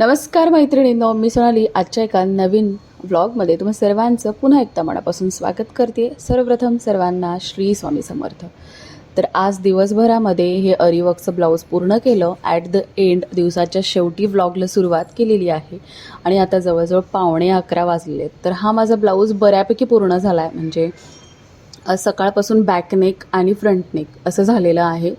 नमस्कार मैत्रिणींनो मी सोनाली. आजच्या एका नवीन व्लॉगमध्ये तुम्हा सर्वांचं पुन्हा एकदा मनापासून स्वागत करते. सर्वप्रथम सर्वांना श्री स्वामी समर्थ. तर आज दिवसभरामध्ये हे अरिवर्कचं ब्लाऊज पूर्ण केलं. ॲट द एंड दिवसाच्या शेवटी व्लॉगला सुरुवात केलेली आहे. आणि आता जवळजवळ पावणे अकरा वाजलेले आहेत. तर हा माझा ब्लाऊज बऱ्यापैकी पूर्ण झाला आहे म्हणजे सकाळपासून बॅक नेक आणि फ्रंट नेक असं झालेलं आहे.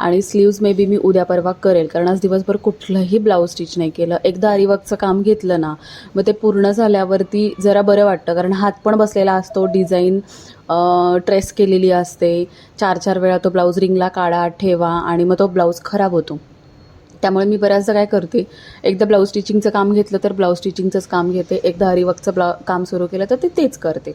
आणि स्लीव्ज मे बी मी उद्या परवा करेल. कारण आज दिवसभर कुठलंही ब्लाऊज स्टिच नाही केलं. एकदा अरिवर्कचं काम घेतलं ना मग ते पूर्ण झाल्यावरती जरा बरं वाटतं. कारण हात पण बसलेला असतो डिझाईन ट्रेस केलेली असते. चार चार वेळा तो ब्लाऊज रिंगला काढा ठेवा आणि मग तो ब्लाऊज खराब होतो. त्यामुळे मी बऱ्याचदा काय करते एकदा ब्लाऊज स्टिचिंगचं काम घेतलं तर ब्लाऊज स्टिचिंगचंच काम घेते एकदा हरिवर्कचं ब्ला काम सुरू केलं तर ते तेच करते.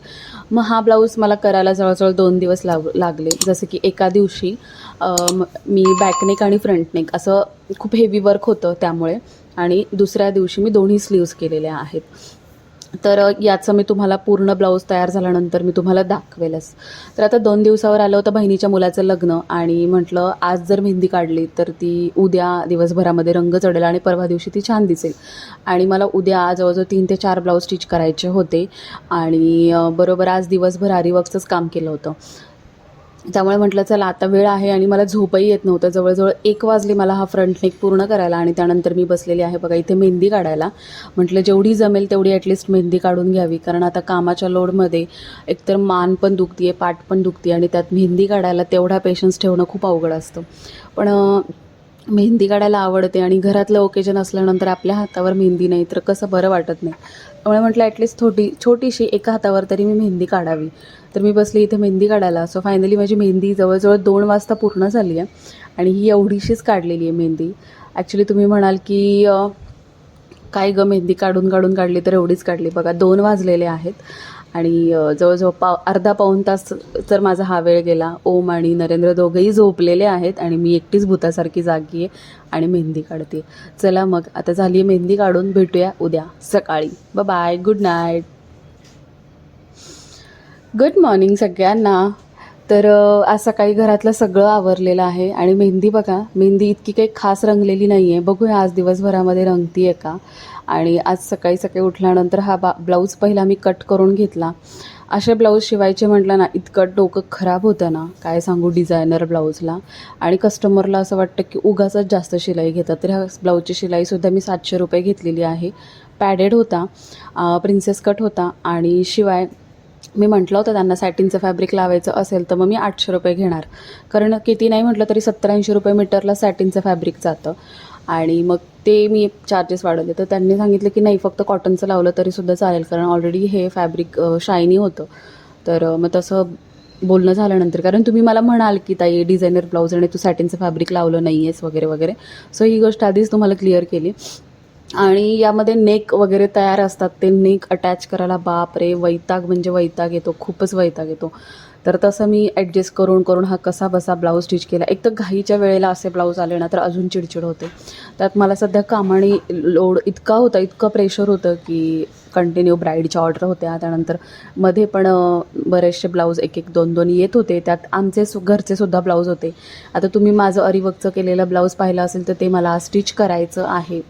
मग हा ब्लाऊज मला करायला जवळजवळ दोन दिवस लाग लागले. जसं की एका दिवशी मी बॅकनेक आणि फ्रंटनेक असं खूप हेवी वर्क होतं त्यामुळे आणि दुसऱ्या दिवशी मी दोन्ही स्लीव्स केलेल्या आहेत. तर याचं मी तुम्हाला पूर्ण ब्लाऊज तयार झाल्यानंतर मी तुम्हाला दाखवेलच. तर आता दोन दिवसावर आलं होतं बहिणीच्या मुलाचं लग्न आणि म्हटलं आज जर मेहंदी काढली तर ती उद्या दिवसभरामध्ये रंग चढेल आणि परवा दिवशी ती छान दिसेल. आणि मला उद्या जवळजवळ तीन ते चार ब्लाऊज स्टिच करायचे होते आणि बरोबर आज दिवसभर आरीवर्कचंच काम केलं होतं. त्यामुळे म्हटलं चला आता वेळ आहे आणि मला झोपही येत नव्हतं. जवळजवळ एक वाजले मला हा फ्रंट नेक पूर्ण करायला आणि त्यानंतर मी बसलेली आहे बघा इथे मेहंदी काढायला. म्हटलं जेवढी जमेल तेवढी ॲटलिस्ट मेहंदी काढून घ्यावी. कारण आता कामाच्या लोडमध्ये एकतर मान पण दुखती आहे पाठ पण दुखती आणि त्यात मेहंदी काढायला तेवढा पेशन्स ठेवणं खूप अवघड असतं. पण मेहंदी काढायला आवडते आणि घरातलं ओकेजन असल्यानंतर आपल्या हातावर मेहंदी नाही तर कसं बरं वाटत नाही. त्यामुळे म्हटलं ॲटलिस्ट थोडी छोटीशी एका हातावर तरी मी मेहंदी काढावी. तर मी बसली इथे मेहंदी काढायला. सो फायनली माझी मेहंदी जवळजवळ दोन वाजता पूर्ण झाली आहे आणि ही एवढीशीच काढलेली आहे मेहंदी. ॲक्च्युली तुम्ही म्हणाल की काय गं मेहंदी काढून काढून काढली तर एवढीच काढली. बघा दोन वाजलेले आहेत. आणि जवळजवळ पाव अर्धा पाऊण तास तर माझा हा वेळ गेला. ओम आणि नरेंद्र दोघंही झोपलेले आहेत आणि मी एकटीच भूतासारखी जागी आहे आणि मेहंदी काढते. चला मग आता झाली मेहंदी काढून भेटूया उद्या सकाळी. ब bye good night good morning सगळ्यांना. तर आज सकाळी घरातलं सगळं आवरलेलं आहे आणि मेहंदी बघा मेहंदी इतकी काही खास रंगलेली नाही आहे बघूया आज दिवसभरामध्ये रंगती आहे का? आणि आज सकाळी सकाळी उठल्यानंतर हा बा ब्लाऊज पहिला मी कट करून घेतला. असे ब्लाऊज शिवायचे म्हटलं ना इतकं डोकं खराब होतं ना काय सांगू डिझायनर ब्लाऊजला. आणि कस्टमरला असं वाटतं की उगाच जास्त शिलाई घेतात. तर ह्या ब्लाऊजची शिलाईसुद्धा मी सातशे रुपये घेतलेली आहे. पॅडेड होता प्रिन्सेस कट होता आणि शिवाय मी म्हटलं होतं त्यांना सॅटिनचं फॅब्रिक लावायचं असेल तर मग मी आठशे रुपये घेणार. कारण किती नाही म्हटलं तरी सत्तर ऐंशी रुपये मीटरला सॅटिनचं फॅब्रिक जातं. आणि मग ते मी चार्जेस वाढवले. तर त्यांनी सांगितलं की नाही फक्त कॉटनचं लावलं तरीसुद्धा चालेल कारण ऑलरेडी हे फॅब्रिक शायनी होतं. तर मग तसं बोलणं झाल्यानंतर कारण तुम्ही मला म्हणाल की ताई डिझायनर ब्लाऊज आणि तू सॅटिनचं फॅब्रिक लावलं नाही आहेस वगैरे वगैरे. सो ही गोष्ट आधीच तुम्हाला क्लिअर केली. आणि यामध्ये नेक वगैरे तयार असतात. ते नेक अटॅच करायला बाप रे वैताग म्हणजे वैताग येतो खूपच वैताग येतो. तर तसं मी ॲडजस्ट करून करून हा कसा बसा ब्लाऊज स्टिच केला. एक तर घाईच्या वेळेला असे ब्लाऊज आले ना तर अजून चिडचिड होते. त्यात मला सध्या कामाने लोड इतका होता इतकं प्रेशर होतं की कंटिन्यू ब्राईडच्या ऑर्डर होत्या. त्यानंतरमध्ये पण बरेचसे ब्लाऊज एक एक दोन दोन येत होते. त्यात आमचे सु घरचे सुद्धा ब्लाऊज होते. आता तुम्ही माझं अरिवकचं केलेलं ब्लाऊज पाहिलं असेल तर ते मला स्टिच करायचं आहे.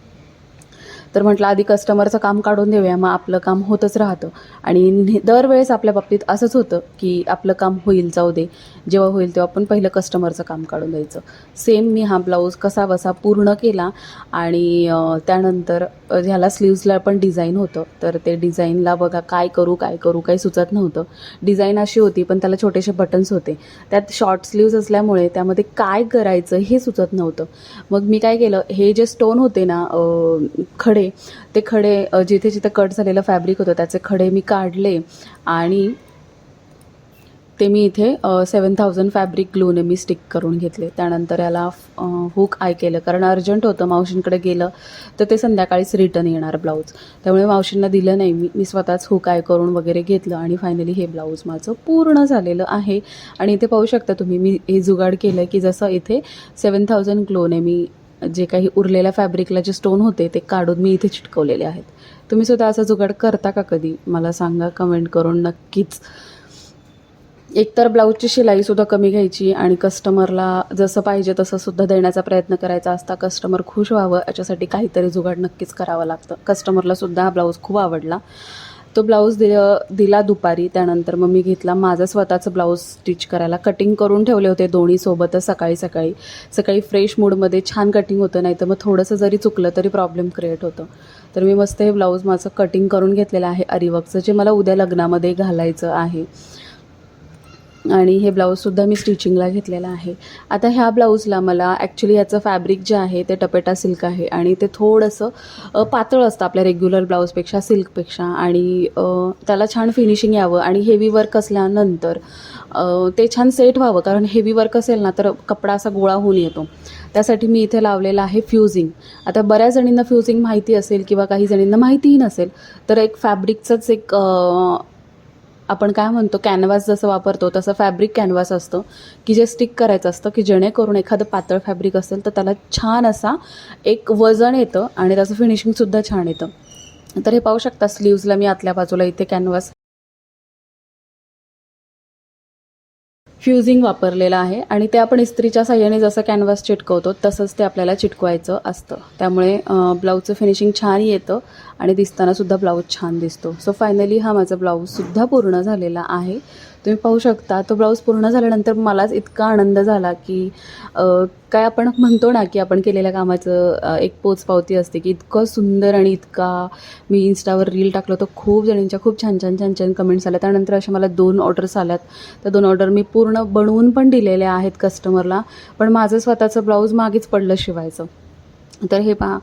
तर म्हटलं आधी कस्टमरचं काम काढून देऊया मग आपलं काम होतच राहतं. आणि दरवेळेस आपल्या बाबतीत असंच होतं की आपलं काम होईल जाऊ दे. जेव्हा होईल तेव्हा आपण पहिलं कस्टमरचं काम काढून द्यायचं. सेम मी हा ब्लाऊज कसा बसा पूर्ण केला आणि त्यानंतर ह्याला स्लीव्जला पण डिझाईन होतं. तर ते डिझाईनला बघा काय करू काय करू काही सुचत नव्हतं. डिझाईन अशी होती पण त्याला छोटेसे बटन्स होते. त्यात शॉर्ट स्लीव्ज असल्यामुळे त्यामध्ये काय करायचं हे सुचत नव्हतं. मग मी काय केलं हे जे स्टोन होते ना खडे खडे ते खडे जिथे जिथे कट झालेलं फॅब्रिक होतं त्याचे खडे मी काढले आणि ते मी इथे सेवन थाउजंड फॅब्रिक ग्लूने मी स्टिक करून घेतले. त्यानंतर याला हुक आय केलं. कारण अर्जंट होतं मावशींकडे गेलं तर ते संध्याकाळीच रिटर्न येणार ब्लाऊज त्यामुळे मावशींना दिलं नाही. मी मी स्वतःच हुक आय करून वगैरे घेतलं आणि फायनली हे ब्लाऊज माझं पूर्ण झालेलं आहे. आणि इथे पाहू शकता तुम्ही मी हे जुगाड केलं की जसं इथे सेवन थाउजंड ग्लोने मी जे काही उरलेल्या फॅब्रिकला जे स्टोन होते ते काढून मी इथे चिटकवलेले आहेत. तुम्ही सुद्धा असा जुगाड करता का कधी? मला सांगा कमेंट करून नक्कीच. एकतर ब्लाऊजची शिलाईसुद्धा कमी घ्यायची आणि कस्टमरला जसं पाहिजे तसं सुद्धा देण्याचा प्रयत्न करायचा असता कस्टमर खुश व्हावं याच्यासाठी काहीतरी जुगाड नक्कीच करावं लागतं. कस्टमरला सुद्धा हा ब्लाऊज खूप आवडला. तो ब्लाऊज दिल दिला दुपारी त्यानंतर मग मी घेतला माझं स्वतःचं ब्लाऊज स्टिच करायला. कटिंग करून ठेवले होते दोन्ही सोबतच सकाळी सकाळी. सकाळी फ्रेश मूडमध्ये छान कटिंग होतं नाही तर मग थोडंसं जरी चुकलं तरी प्रॉब्लेम क्रिएट होतं. तर मी मस्त हे ब्लाऊज माझं कटिंग करून घेतलेलं आहे अरिवर्कचं जे मला उद्या लग्नामध्ये घालायचं आहे. आणि हे ब्लाऊजसुद्धा मी स्टिचिंगला घेतलेलं आहे. आता ह्या ब्लाऊजला मला ॲक्च्युली याचं फॅब्रिक जे आहे ते टपेटा सिल्क आहे आणि ते थोडंसं पातळ असतं आपल्या रेग्युलर ब्लाऊजपेक्षा सिल्कपेक्षा आणि त्याला छान फिनिशिंग यावं आणि हेवी वर्क असल्यानंतर ते छान सेट व्हावं कारण हेवी वर्क असेल ना तर कपडा असा गोळा होऊन येतो. त्यासाठी मी इथे लावलेलं आहे फ्युझिंग आता बऱ्याच जणींना फ्युझिंग माहिती असेल किंवा काही जणींना माहितीही नसेल तर एक फॅब्रिकचंच एक आपण काय म्हणतो कॅनव्हास जसं वापरतो तसं फॅब्रिक कॅनव्हास असतं की जे स्टिक करायचं असतं की जेणेकरून एखादं पातळ फॅब्रिक असेल तर त्याला छान असा एक वजन येतं आणि त्याचं फिनिशिंगसुद्धा छान येतं. तर हे पाहू शकता स्लीव्जला मी आतल्या बाजूला इथे कॅनव्हास फ्युझिंग वापरलेलं आहे आणि ते आपण इस्त्रीच्या साह्याने जसं कॅनव्हास चिटकवतो तसंच ते आपल्याला चिटकवायचं असतं. त्यामुळे ब्लाऊजचं फिनिशिंग छान येतं आणि दिसतानासुद्धा ब्लाऊज छान दिसतो. सो फायनली हा माझा ब्लाऊजसुद्धा पूर्ण झालेला आहे. तुम्ही पाहू शकता तो ब्लाऊज पूर्ण झाल्यानंतर मलाच इतका आनंद झाला की काय आपण म्हणतो ना की आपण केलेल्या कामाचं एक पोचपावती असते की इतकं सुंदर आणि इतका मी इन्स्टावर रील टाकलं तर खूप जणींच्या खूप छान छान छान छान कमेंट्स आल्या. त्यानंतर अशा मला दोन ऑर्डर्स आल्यात. त्या दोन ऑर्डर मी पूर्ण बनवून पण दिलेल्या आहेत कस्टमरला पण माझं स्वतःचं ब्लाऊज मागेच पडलं शिवायचं. तर हे पहा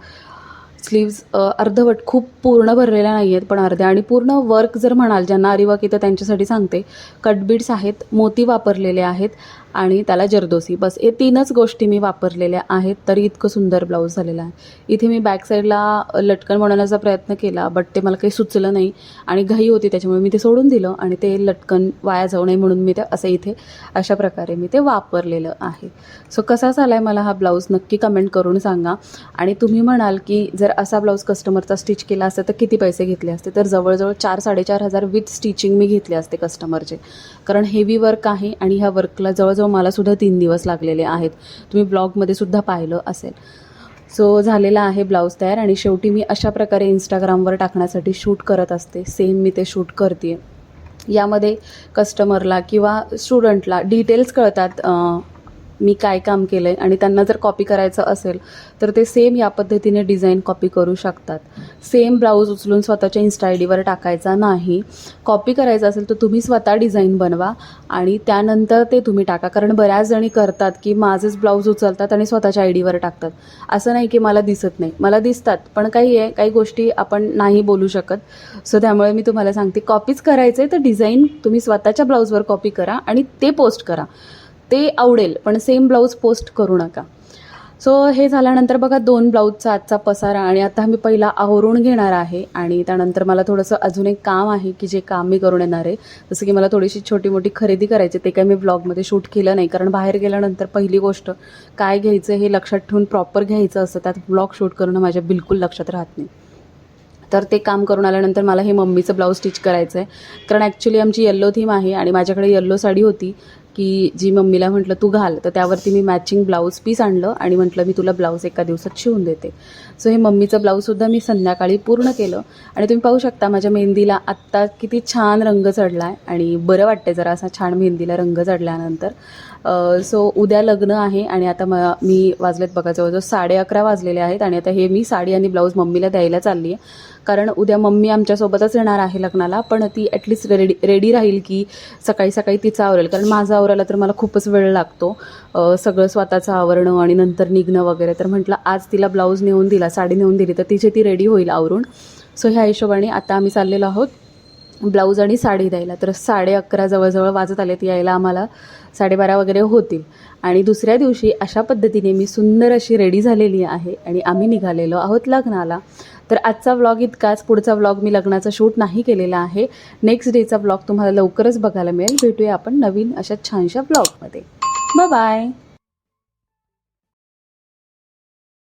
स्लीव्ज अर्धवट खूप पूर्ण भरलेल्या नाही आहेत पण अर्ध्या. आणि पूर्ण वर्क जर म्हणाल ज्यांना अरिवाक येतं त्यांच्यासाठी सांगते कटबीड्स आहेत मोती वापरलेले आहेत आणि त्याला जरदोसी. बस हे तीनच गोष्टी मी वापरलेल्या आहेत तरी इतकं सुंदर ब्लाऊज झालेला आहे. इथे मी बॅक साईडला लटकन बनवण्याचा प्रयत्न केला बट ते मला काही सुचलं नाही आणि घाई होती त्याच्यामुळे मी ते सोडून दिलं आणि ते लटकन वाया जाऊ नये म्हणून मी ते असं इथे अशा प्रकारे मी ते वापरलेलं आहे. सो कसा झाला आहे मला हा ब्लाऊज नक्की कमेंट करून सांगा. आणि तुम्ही म्हणाल की जर असा ब्लाऊज कस्टमरचा स्टिच केला असता तर किती पैसे घेतले असते? तर जवळजवळ चार साडेचार हजार विथ स्टिचिंग मी घेतले असते कस्टमरचे कारण हेवी वर्क आहे आणि ह्या वर्कला जवळजवळ मलासुद्धा तीन दिवस लागलेले आहेत. तुम्ही ब्लॉगमध्ये सुद्धा पाहिलं असेल. सो झालेला आहे ब्लाऊज तयार आणि शेवटी मी अशा प्रकारे इंस्टाग्रामवर टाकण्यासाठी शूट करत असते. सेम मी ते शूट करते यामध्ये कस्टमरला किंवा स्टुडंटला डिटेल्स कळतात मी काय काम केलं आहे आणि त्यांना जर कॉपी करायचं असेल तर ते सेम या पद्धतीने डिझाईन कॉपी करू शकतात. सेम ब्लाऊज उचलून स्वतःच्या इन्स्टा आय डीवर टाकायचा नाही. कॉपी करायचं असेल तर तुम्ही स्वतः डिझाईन बनवा आणि त्यानंतर ते तुम्ही टाका. कारण बऱ्याच जणी करतात की माझंच ब्लाऊज उचलतात आणि स्वतःच्या आय डीवर टाकतात. असं नाही की मला दिसत नाही. मला दिसतात पण काही आहे काही गोष्टी आपण नाही बोलू शकत. सो त्यामुळे मी तुम्हाला सांगते कॉपीच करायचं आहे तर डिझाईन तुम्ही स्वतःच्या ब्लाऊजवर कॉपी करा आणि ते पोस्ट करा. ते आवडेल पण सेम ब्लाऊज पोस्ट करू नका. सो हे झाल्यानंतर बघा दोन ब्लाऊजचा आजचा पसारा आणि आता मी पहिला आवरून घेणार आहे आणि त्यानंतर मला थोडंसं अजून एक काम आहे की जे काम मी करून येणार आहे. जसं की मला थोडीशी छोटी मोठी खरेदी करायची ते काय मी ब्लॉगमध्ये शूट केलं नाही. कारण बाहेर गेल्यानंतर पहिली गोष्ट काय घ्यायचं हे लक्षात ठेवून प्रॉपर घ्यायचं असतं त्यात ब्लॉग शूट करणं माझ्या बिलकुल लक्षात राहत नाही. तर ते काम करून आल्यानंतर मला हे मम्मीचं ब्लाऊज स्टिच करायचं आहे कारण ॲक्च्युली आमची येल्लो थीम आहे आणि माझ्याकडे येल्लो साडी होती. की जी मम्मीला म्हटलं तू घाल. तर त्यावरती मी मॅचिंग ब्लाऊज पीस आणलं आणि म्हटलं मी तुला ब्लाऊज एका दिवसात शिवून देते. सो हे मम्मीचं ब्लाऊजसुद्धा मी संध्याकाळी पूर्ण केलं. आणि तुम्ही पाहू शकता माझ्या मेहंदीला आत्ता किती छान रंग चढला आहे आणि बरं वाटते जरा असा छान मेहंदीला रंग चढल्यानंतर. सो उद्या लग्न आहे आणि आता म मी वाजलेत बघा जवळजवळ साडे अकरा वाजलेले आहेत आणि आता हे मी साडी आणि ब्लाऊज मम्मीला द्यायला चालली आहे. कारण उद्या मम्मी आमच्यासोबतच येणार आहे लग्नाला पण ती ॲटलिस्ट रेडी रेडी राहील की सकाळी सकाळी तिचं आवरेल. कारण माझं आवरायला तर मला खूपच वेळ लागतो. सगळं स्वतःचं आवरणं आणि नंतर निघणं वगैरे. तर म्हटलं आज तिला ब्लाऊज नेऊन दिला साडी नेऊन दिली तर तिची ती रेडी होईल आवरून. सो ह्या हिशोबाने आता आम्ही चाललेलो आहोत. ब्लाऊज आणि साडी द्यायला. तर साडे अकरा जवळजवळ वाजत आलेत यायला आम्हाला. साडेबारा वगैरे होतील. आणि दुसऱ्या दिवशी अशा पद्धतीने मी सुंदर अशी रेडी झालेली आहे आणि आम्ही निघालेलो आहोत लग्नाला. तर आजचा व्लॉग इतकाच. पुढचा व्लॉग मी लग्नाचा शूट नाही केलेला आहे. नेक्स्ट डेचा व्लॉग तुम्हाला लवकरच बघायला मिळेल. भेटूया आपण नवीन अशा छानशा व्लॉगमध्ये बाय